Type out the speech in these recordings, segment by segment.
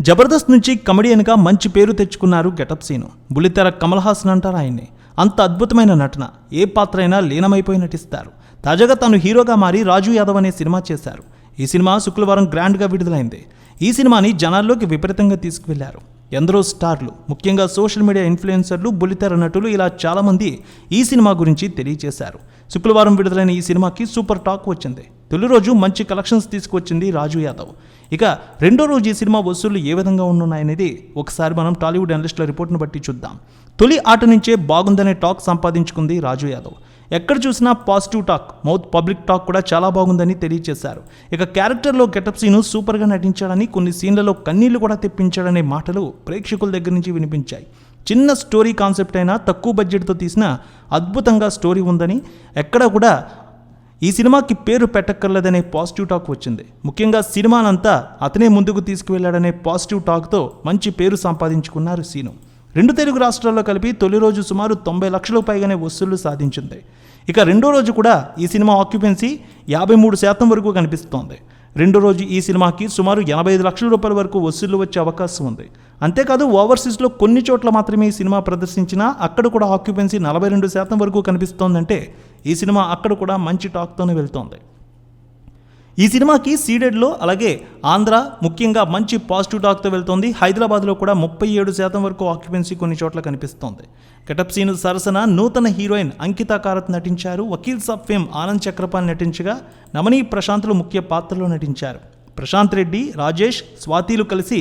జబర్దస్త్ నుంచి కమెడియన్గా మంచి పేరు తెచ్చుకున్నారు గెటప్ సీను. బుల్లితెర కమల్ హాసన్ అంటారు ఆయన్ని. అంత అద్భుతమైన నటన. ఏ పాత్ర అయినా లీనమైపోయి నటిస్తారు. తాజాగా తాను హీరోగా మారి రాజు యాదవ్ అనే సినిమా చేశారు. ఈ సినిమా శుక్రవారం గ్రాండ్గా విడుదలైంది. ఈ సినిమాని జనాల్లోకి విపరీతంగా తీసుకువెళ్ళారు. ఎందరో స్టార్లు ముఖ్యంగా సోషల్ మీడియా ఇన్ఫ్లుయెన్సర్లు బుల్లితెర నటులు ఇలా చాలామంది ఈ సినిమా గురించి తెలియజేశారు శుక్రవారం విడుదలైన ఈ సినిమాకి సూపర్ టాక్ వచ్చింది. తొలి రోజు మంచి కలెక్షన్స్ తీసుకొచ్చింది రాజు యాదవ్. ఇక రెండో రోజు ఈ సినిమా వసూళ్ళు ఏ విధంగా ఉన్నాయనేది ఒకసారి మనం టాలీవుడ్ అనలిస్టుల రిపోర్ట్ను బట్టి చూద్దాం. తొలి ఆట నుంచే బాగుందనే టాక్ సంపాదించుకుంది రాజు యాదవ్. ఎక్కడ చూసినా positive talk mouth public talk కూడా చాలా బాగుందని తెలియజేశారు. ఇక క్యారెక్టర్లో గెటప్ సీను సూపర్గా నటించాడని కొన్ని సీన్లలో కన్నీళ్ళు కూడా తెప్పించాడనే మాటలు ప్రేక్షకుల దగ్గర నుంచి వినిపించాయి. చిన్న స్టోరీ కాన్సెప్ట్ అయినా తక్కువ బడ్జెట్తో తీసిన అద్భుతంగా స్టోరీ ఉందని ఎక్కడ కూడా ఈ సినిమాకి పేరు పెట్టక్కర్లేదనే పాజిటివ్ టాక్ వచ్చింది. ముఖ్యంగా సినిమానంతా అతనే ముందుకు తీసుకువెళ్ళాడనే పాజిటివ్ టాక్తో మంచి పేరు సంపాదించుకున్నారు సీను. రెండు తెలుగు రాష్ట్రాల్లో కలిపి తొలి రోజు సుమారు తొంభై లక్షలకు పైగానే వసూళ్ళు సాధించింది. ఇక రెండో రోజు కూడా ఈ సినిమా ఆక్యుపెన్సీ యాభై మూడు శాతం వరకు కనిపిస్తోంది. రెండో రోజు ఈ సినిమాకి సుమారు ఎనభై ఐదు లక్షల రూపాయల వరకు వసూళ్ళు వచ్చే అవకాశం ఉంది. అంతేకాదు ఓవర్సీస్లో కొన్ని చోట్ల మాత్రమే ఈ సినిమా ప్రదర్శించినా అక్కడ కూడా ఆక్యుపెన్సీ నలభై రెండు శాతం వరకు కనిపిస్తోందంటే ఈ సినిమా అక్కడ కూడా మంచి టాక్తోనే వెళ్తోంది. ఈ సినిమాకి సీడెడ్లో అలాగే ఆంధ్ర ముఖ్యంగా మంచి పాజిటివ్ టాక్తో వెళ్తోంది. హైదరాబాద్లో కూడా ముప్పై ఏడు శాతం వరకు ఆక్యుపెన్సీ కొన్ని చోట్ల కనిపిస్తోంది. గెటప్ సీను సరసన నూతన హీరోయిన్ అంకిత కారత్ నటించారు. వకీల్ సబ్ ఫేమ్ ఆనంద్ చక్రపాల్ నటించగా నమనీ ప్రశాంత్లు ముఖ్య పాత్రలో నటించారు. ప్రశాంత్ రెడ్డి రాజేష్ స్వాతిలు కలిసి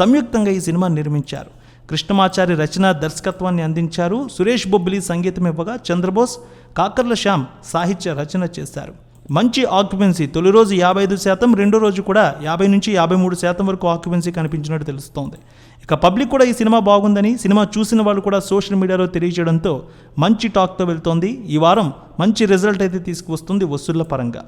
సంయుక్తంగా ఈ సినిమా నిర్మించారు. కృష్ణమాచారి రచన దర్శకత్వాన్ని అందించారు. సురేష్ బొబ్బిలి సంగీతం ఇవ్వగా చంద్రబోస్ కాకర్ల శ్యామ్ సాహిత్య రచన చేశారు. మంచి ఆక్యుపెన్సీ తొలి రోజు యాభై ఐదు శాతం రెండో రోజు కూడా యాభై నుంచి యాభై మూడు శాతం వరకు ఆక్యుపెన్సీ కనిపించినట్టు తెలుస్తోంది. ఇక పబ్లిక్ కూడా ఈ సినిమా బాగుందని సినిమా చూసిన వాళ్ళు కూడా సోషల్ మీడియాలో తెలియజేయడంతో మంచి టాక్తో వెళ్తోంది. ఈ వారం మంచి రిజల్ట్ అయితే తీసుకువస్తుంది వసూళ్ళ పరంగా.